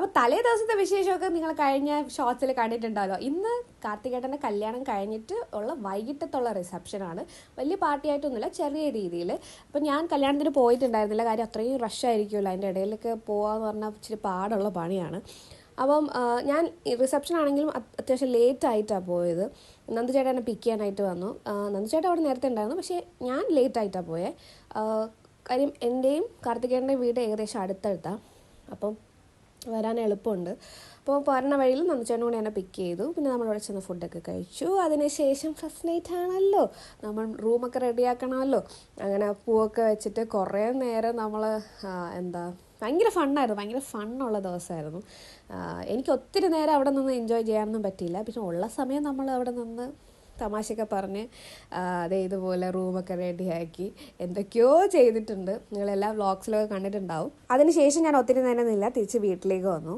അപ്പോൾ തലേ ദിവസത്തെ വിശേഷമൊക്കെ നിങ്ങൾ കഴിഞ്ഞ ഷോർട്സിൽ കണ്ടിട്ടുണ്ടാവല്ലോ. ഇന്ന് കാർത്തികേട്ടന്റെ കല്യാണം കഴിഞ്ഞിട്ട് ഉള്ള വൈകിട്ടത്തുള്ള റിസപ്ഷനാണ് വലിയ പാർട്ടിയായിട്ടൊന്നുമില്ല ചെറിയ രീതിയിൽ അപ്പോൾ ഞാൻ കല്യാണത്തിന് പോയിട്ടുണ്ടായിരുന്നില്ല. കാര്യം അത്രയും റഷ് ആയിരിക്കുമല്ലോ. അതിന്റെ ഇടയിലൊക്കെ പോകാമെന്ന് പറഞ്ഞാൽ ഇച്ചിരി പാടുള്ള പണിയാണ്. അപ്പം ഞാൻ റിസപ്ഷൻ ആണെങ്കിലും അത്- അത്യാവശ്യം ലേറ്റ് ആയിട്ടാണ് പോയത്. നന്ദു ചേട്ടൻ എന്നെ പിക്ക് ചെയ്യാനായിട്ട് വന്നു. നന്ദുചേട്ടൻ നന്ദു ചേട്ടൻ അവിടെ നേരത്തെ ഉണ്ടായിരുന്നു. പക്ഷേ ഞാൻ ലേറ്റ് ആയിട്ടാണ് പോയത് കാര്യം എന്റെയും കാർത്തികേട്ടന്റെയും വീട് ഏകദേശം അടുത്തടുത്താണ് അപ്പം വരാൻ എളുപ്പമുണ്ട്. അപ്പോൾ പോരണ വഴിയിൽ നന്ദിച്ചേട്ടൻ കൂടി എന്നെ പിക്ക് ചെയ്തു. പിന്നെ നമ്മൾ അവിടെ ചെന്ന് ഫുഡൊക്കെ കഴിച്ചു. അതിനുശേഷം ഫസ്റ്റ് നൈറ്റ് ആണല്ലോ. നമ്മൾ റൂമൊക്കെ റെഡിയാക്കണമല്ലോ അങ്ങനെ പൂവൊക്കെ വെച്ചിട്ട് കുറേ നേരം നമ്മൾ എന്താ ഭയങ്കര ഫണ്ണായിരുന്നു ഭയങ്കര ഫണ്ണുള്ള ദിവസമായിരുന്നു. എനിക്ക് ഒത്തിരി നേരം അവിടെ നിന്ന് എൻജോയ് ചെയ്യാനൊന്നും പറ്റിയില്ല. പിന്നെ ഉള്ള സമയം നമ്മൾ അവിടെ നിന്ന് തമാശയൊക്കെ പറഞ്ഞ് അതേ ഇതുപോലെ റൂമൊക്കെ റെഡിയാക്കി എന്തൊക്കെയോ ചെയ്തിട്ടുണ്ട്. നിങ്ങളെല്ലാ വ്ളോഗ്സിലൊക്കെ കണ്ടിട്ടുണ്ടാവും. അതിനുശേഷം ഞാൻ ഒത്തിരി നേരം നിന്നില്ല തിരിച്ച് വീട്ടിലേക്ക് വന്നു.